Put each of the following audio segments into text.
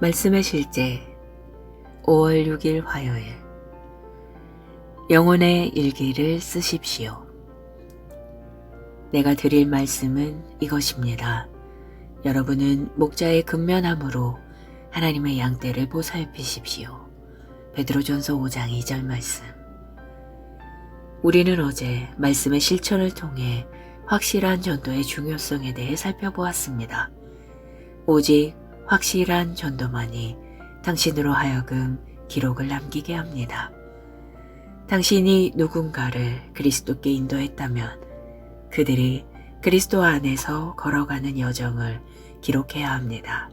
말씀의 실제 5월 6일 화요일 영혼의 일기를 쓰십시오. 내가 드릴 말씀은 이것입니다. 여러분은 목자의 근면함으로 하나님의 양떼를 보살피십시오. 베드로전서 5장 2절 말씀 우리는 어제 말씀의 실천을 통해 확실한 전도의 중요성에 대해 살펴보았습니다. 오직 확실한 전도만이 당신으로 하여금 기록을 남기게 합니다. 당신이 누군가를 그리스도께 인도했다면 그들이 그리스도 안에서 걸어가는 여정을 기록해야 합니다.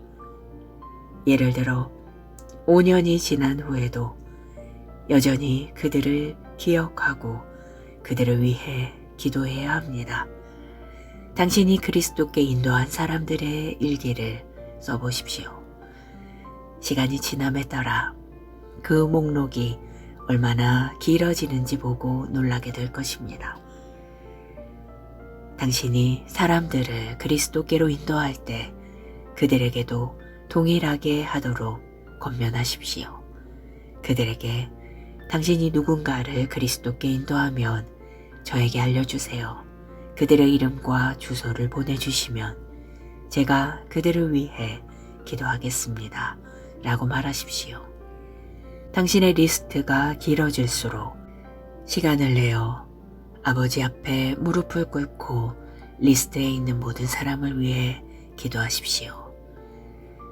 예를 들어 5년이 지난 후에도 여전히 그들을 기억하고 그들을 위해 기도해야 합니다. 당신이 그리스도께 인도한 사람들의 일기를 써보십시오. 시간이 지남에 따라 그 목록이 얼마나 길어지는지 보고 놀라게 될 것입니다. 당신이 사람들을 그리스도께로 인도할 때 그들에게도 동일하게 하도록 권면하십시오. 그들에게 당신이 누군가를 그리스도께 인도하면 저에게 알려주세요. 그들의 이름과 주소를 보내주시면 제가 그들을 위해 기도하겠습니다. 라고 말하십시오. 당신의 리스트가 길어질수록 시간을 내어 아버지 앞에 무릎을 꿇고 리스트에 있는 모든 사람을 위해 기도하십시오.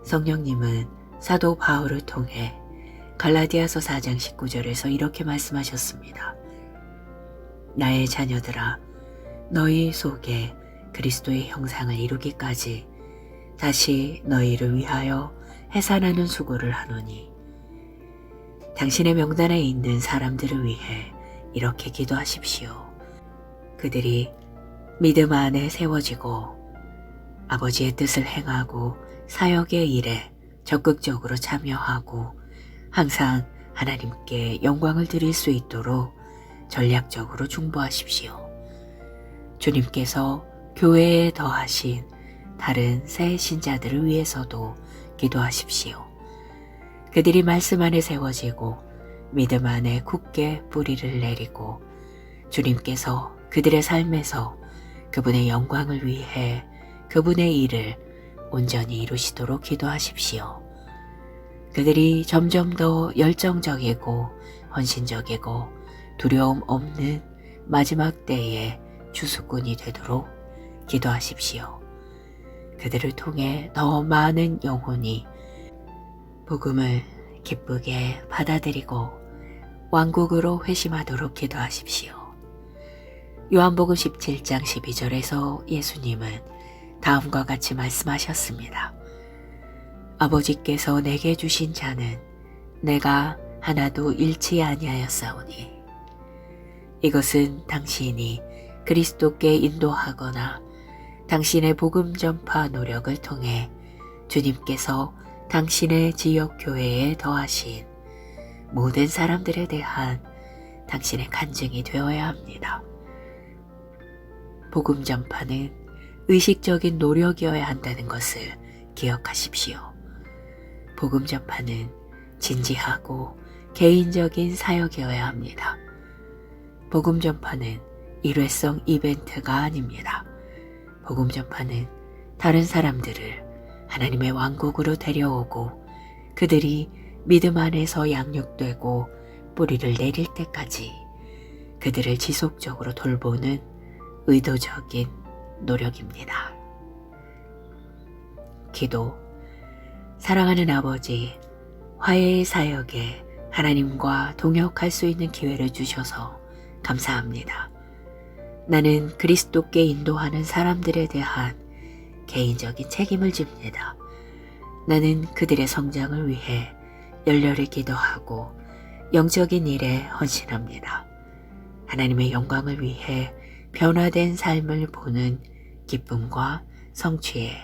성령님은 사도 바울을 통해 갈라디아서 4장 19절에서 이렇게 말씀하셨습니다. 나의 자녀들아, 너희 속에 그리스도의 형상을 이루기까지 다시 너희를 위하여 해산하는 수고를 하노니 당신의 명단에 있는 사람들을 위해 이렇게 기도하십시오. 그들이 믿음 안에 세워지고 아버지의 뜻을 행하고 사역의 일에 적극적으로 참여하고 항상 하나님께 영광을 드릴 수 있도록 전략적으로 중보하십시오. 주님께서 교회에 더하신 다른 새 신자들을 위해서도 기도하십시오. 그들이 말씀 안에 세워지고 믿음 안에 굳게 뿌리를 내리고 주님께서 그들의 삶에서 그분의 영광을 위해 그분의 일을 온전히 이루시도록 기도하십시오. 그들이 점점 더 열정적이고 헌신적이고 두려움 없는 마지막 때의 주수꾼이 되도록 기도하십시오. 그들을 통해 더 많은 영혼이 복음을 기쁘게 받아들이고 왕국으로 회심하도록 기도하십시오. 요한복음 17장 12절에서 예수님은 다음과 같이 말씀하셨습니다. 아버지께서 내게 주신 자는 내가 하나도 잃지 아니하였사오니 이것은 당신이 그리스도께 인도하거나 당신의 복음 전파 노력을 통해 주님께서 당신의 지역 교회에 더하신 모든 사람들에 대한 당신의 간증이 되어야 합니다. 복음 전파는 의식적인 노력이어야 한다는 것을 기억하십시오. 복음 전파는 진지하고 개인적인 사역이어야 합니다. 복음 전파는 일회성 이벤트가 아닙니다. 복음 전파는 다른 사람들을 하나님의 왕국으로 데려오고 그들이 믿음 안에서 양육되고 뿌리를 내릴 때까지 그들을 지속적으로 돌보는 의도적인 노력입니다. 기도 사랑하는 아버지 화해의 사역에 하나님과 동역할 수 있는 기회를 주셔서 감사합니다. 나는 그리스도께 인도하는 사람들에 대한 개인적인 책임을 집니다. 나는 그들의 성장을 위해 열렬히 기도하고 영적인 일에 헌신합니다. 하나님의 영광을 위해 변화된 삶을 보는 기쁨과 성취에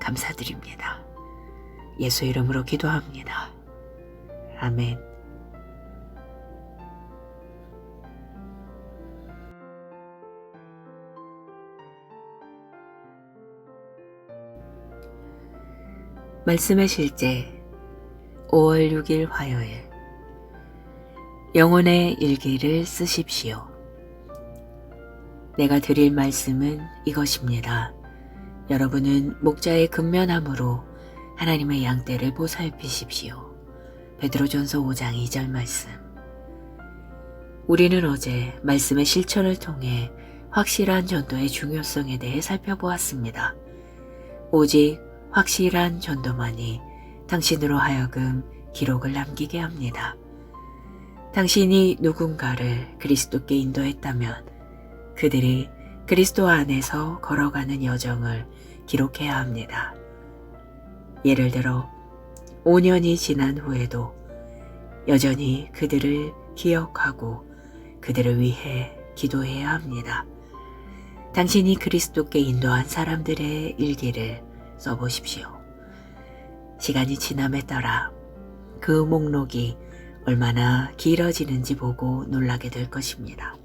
감사드립니다. 예수 이름으로 기도합니다. 아멘. 말씀의 실제 5월 6일 화요일 영혼의 일기를 쓰십시오. 내가 드릴 말씀은 이것입니다. 여러분은 목자의 근면함으로 하나님의 양떼를 보살피십시오. 베드로전서 5장 2절 말씀 우리는 어제 말씀의 실천을 통해 확실한 전도의 중요성에 대해 살펴보았습니다. 오직 확실한 전도만이 당신으로 하여금 기록을 남기게 합니다. 당신이 누군가를 그리스도께 인도했다면 그들이 그리스도 안에서 걸어가는 여정을 기록해야 합니다. 예를 들어 5년이 지난 후에도 여전히 그들을 기억하고 그들을 위해 기도해야 합니다. 당신이 그리스도께 인도한 사람들의 일기를 써보십시오. 시간이 지남에 따라 그 목록이 얼마나 길어지는지 보고 놀라게 될 것입니다.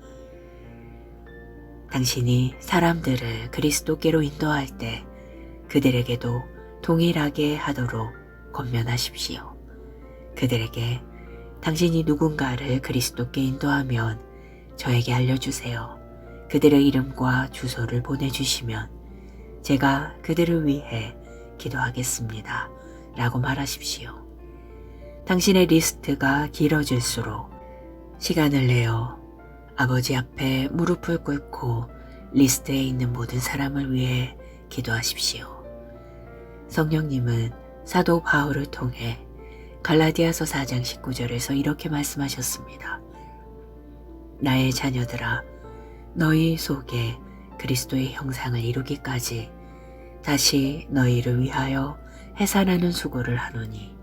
당신이 사람들을 그리스도께로 인도할 때 그들에게도 동일하게 하도록 권면하십시오. 그들에게 당신이 누군가를 그리스도께 인도하면 저에게 알려주세요. 그들의 이름과 주소를 보내주시면 제가 그들을 위해 기도하겠습니다. 라고 말하십시오. 당신의 리스트가 길어질수록 시간을 내어 아버지 앞에 무릎을 꿇고 리스트에 있는 모든 사람을 위해 기도하십시오. 성령님은 사도 바울을 통해 갈라디아서 4장 19절에서 이렇게 말씀하셨습니다. 나의 자녀들아, 너희 속에 그리스도의 형상을 이루기까지 다시 너희를 위하여 해산하는 수고를 하노니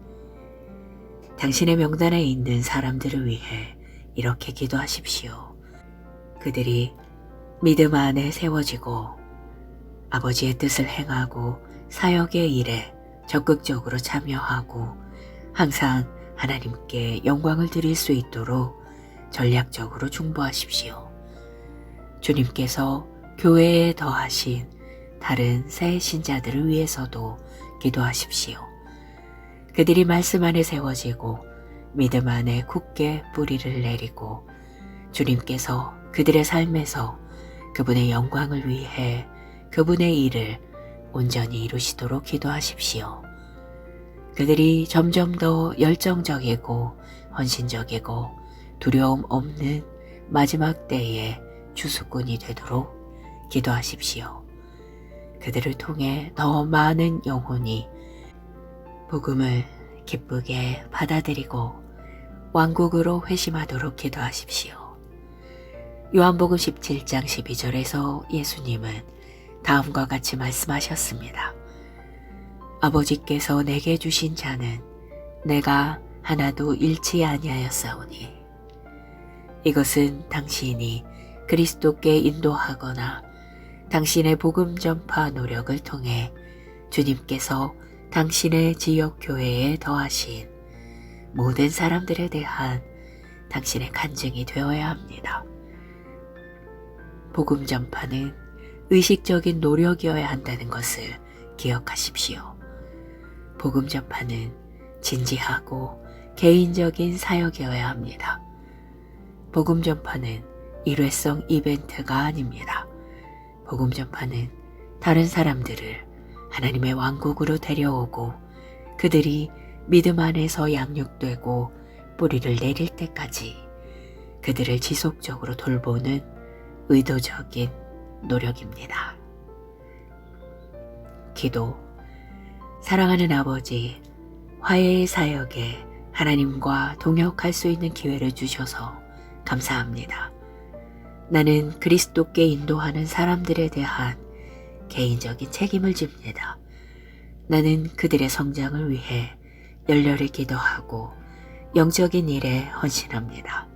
당신의 명단에 있는 사람들을 위해 이렇게 기도하십시오. 그들이 믿음 안에 세워지고 아버지의 뜻을 행하고 사역의 일에 적극적으로 참여하고 항상 하나님께 영광을 드릴 수 있도록 전략적으로 중보하십시오. 주님께서 교회에 더하신 다른 새 신자들을 위해서도 기도하십시오. 그들이 말씀 안에 세워지고 믿음 안에 굳게 뿌리를 내리고 주님께서 그들의 삶에서 그분의 영광을 위해 그분의 일을 온전히 이루시도록 기도하십시오. 그들이 점점 더 열정적이고 헌신적이고 두려움 없는 마지막 때의 주수꾼이 되도록 기도하십시오. 그들을 통해 더 많은 영혼이 복음을 기쁘게 받아들이고 왕국으로 회심하도록 기도하십시오. 요한복음 17장 12절에서 예수님은 다음과 같이 말씀하셨습니다. 아버지께서 내게 주신 자는 내가 하나도 잃지 아니하였사오니 이것은 당신이 그리스도께 인도하거나 당신의 복음 전파 노력을 통해 주님께서 당신의 지역 교회에 더하신 모든 사람들에 대한 당신의 간증이 되어야 합니다. 복음 전파는 의식적인 노력이어야 한다는 것을 기억하십시오. 복음 전파는 진지하고 개인적인 사역이어야 합니다. 복음 전파는 일회성 이벤트가 아닙니다. 복음 전파는 다른 사람들을 하나님의 왕국으로 데려오고 그들이 믿음 안에서 양육되고 뿌리를 내릴 때까지 그들을 지속적으로 돌보는 의도적인 노력입니다. 기도 사랑하는 아버지, 화해의 사역에 하나님과 동역할 수 있는 기회를 주셔서 감사합니다. 나는 그리스도께 인도하는 사람들에 대한 개인적인 책임을 집니다. 나는 그들의 성장을 위해 열렬히 기도하고 영적인 일에 헌신합니다.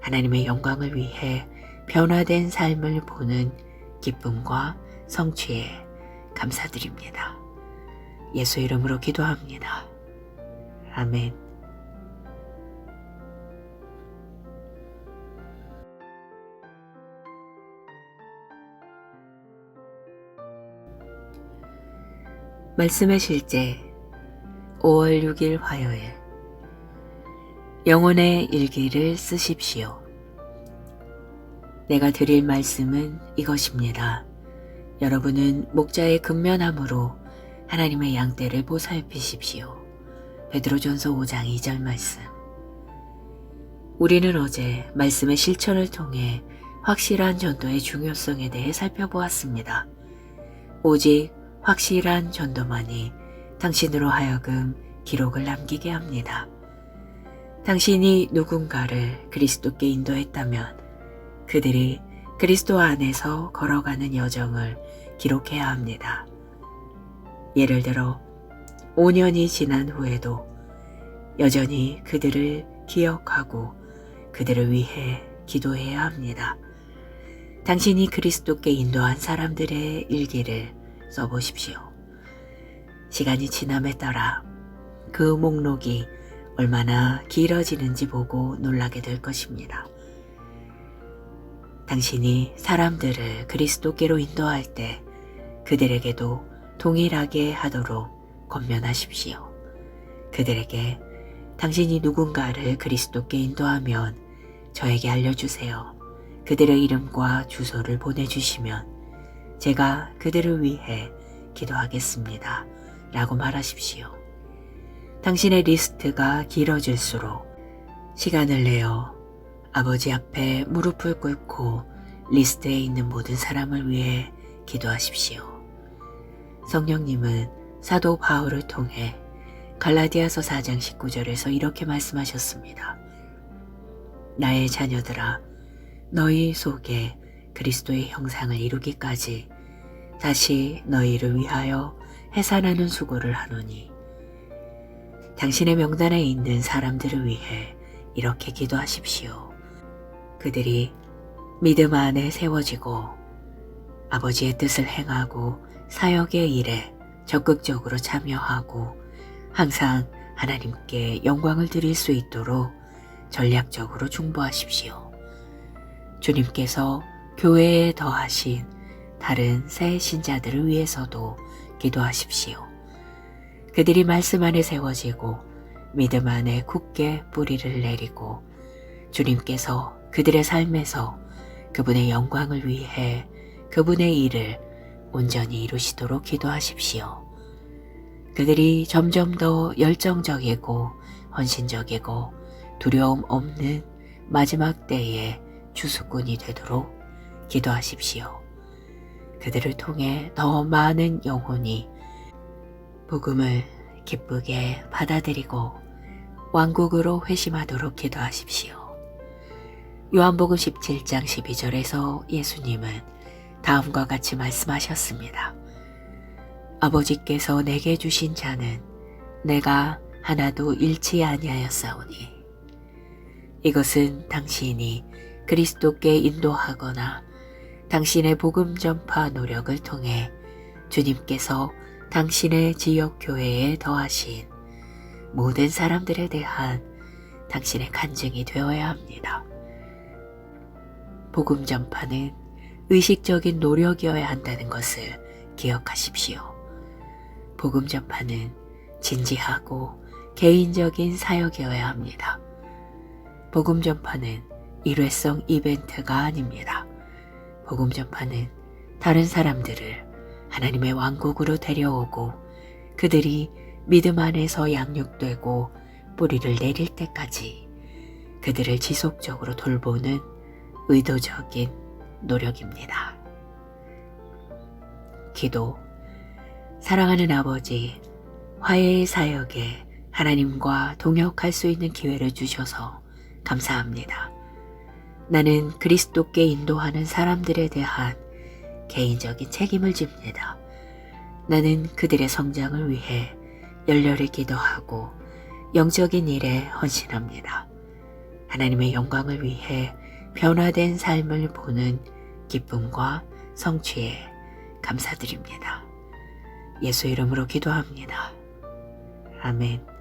하나님의 영광을 위해 변화된 삶을 보는 기쁨과 성취에 감사드립니다. 예수 이름으로 기도합니다. 아멘. 말씀의 실제 5월 6일 화요일 영혼의 일기를 쓰십시오. 내가 드릴 말씀은 이것입니다. 여러분은 목자의 근면함으로 하나님의 양떼를 보살피십시오. 베드로전서 5장 2절 말씀. 우리는 어제 말씀의 실천을 통해 확실한 전도의 중요성에 대해 살펴보았습니다. 오직 확실한 전도만이 당신으로 하여금 기록을 남기게 합니다. 당신이 누군가를 그리스도께 인도했다면 그들이 그리스도 안에서 걸어가는 여정을 기록해야 합니다. 예를 들어 5년이 지난 후에도 여전히 그들을 기억하고 그들을 위해 기도해야 합니다. 당신이 그리스도께 인도한 사람들의 일기를 써보십시오. 시간이 지남에 따라 그 목록이 얼마나 길어지는지 보고 놀라게 될 것입니다. 당신이 사람들을 그리스도께로 인도할 때 그들에게도 동일하게 하도록 권면하십시오. 그들에게 당신이 누군가를 그리스도께 인도하면 저에게 알려주세요. 그들의 이름과 주소를 보내주시면 제가 그들을 위해 기도하겠습니다. 라고 말하십시오. 당신의 리스트가 길어질수록 시간을 내어 아버지 앞에 무릎을 꿇고 리스트에 있는 모든 사람을 위해 기도하십시오. 성령님은 사도 바울을 통해 갈라디아서 4장 19절에서 이렇게 말씀하셨습니다. 나의 자녀들아, 너희 속에 그리스도의 형상을 이루기까지 다시 너희를 위하여 해산하는 수고를 하노니 당신의 명단에 있는 사람들을 위해 이렇게 기도하십시오. 그들이 믿음 안에 세워지고 아버지의 뜻을 행하고 사역의 일에 적극적으로 참여하고 항상 하나님께 영광을 드릴 수 있도록 전략적으로 중보하십시오. 주님께서 교회에 더하신 다른 새 신자들을 위해서도 기도하십시오. 그들이 말씀 안에 세워지고 믿음 안에 굳게 뿌리를 내리고 주님께서 그들의 삶에서 그분의 영광을 위해 그분의 일을 온전히 이루시도록 기도하십시오. 그들이 점점 더 열정적이고 헌신적이고 두려움 없는 마지막 때의 주수꾼이 되도록 기도하십시오. 그들을 통해 더 많은 영혼이 복음을 기쁘게 받아들이고 왕국으로 회심하도록 기도하십시오. 요한복음 17장 12절에서 예수님은 다음과 같이 말씀하셨습니다. 아버지께서 내게 주신 자는 내가 하나도 잃지 아니하였사오니 이것은 당신이 그리스도께 인도하거나 당신의 복음 전파 노력을 통해 주님께서 당신의 지역 교회에 더하신 모든 사람들에 대한 당신의 간증이 되어야 합니다. 복음 전파는 의식적인 노력이어야 한다는 것을 기억하십시오. 복음 전파는 진지하고 개인적인 사역이어야 합니다. 복음 전파는 일회성 이벤트가 아닙니다. 복음 전파는 다른 사람들을 하나님의 왕국으로 데려오고 그들이 믿음 안에서 양육되고 뿌리를 내릴 때까지 그들을 지속적으로 돌보는 의도적인 노력입니다. 기도 사랑하는 아버지, 화해의 사역에 하나님과 동역할 수 있는 기회를 주셔서 감사합니다. 나는 그리스도께 인도하는 사람들에 대한 개인적인 책임을 집니다. 나는 그들의 성장을 위해 열렬히 기도하고 영적인 일에 헌신합니다. 하나님의 영광을 위해 변화된 삶을 보는 기쁨과 성취에 감사드립니다. 예수 이름으로 기도합니다. 아멘.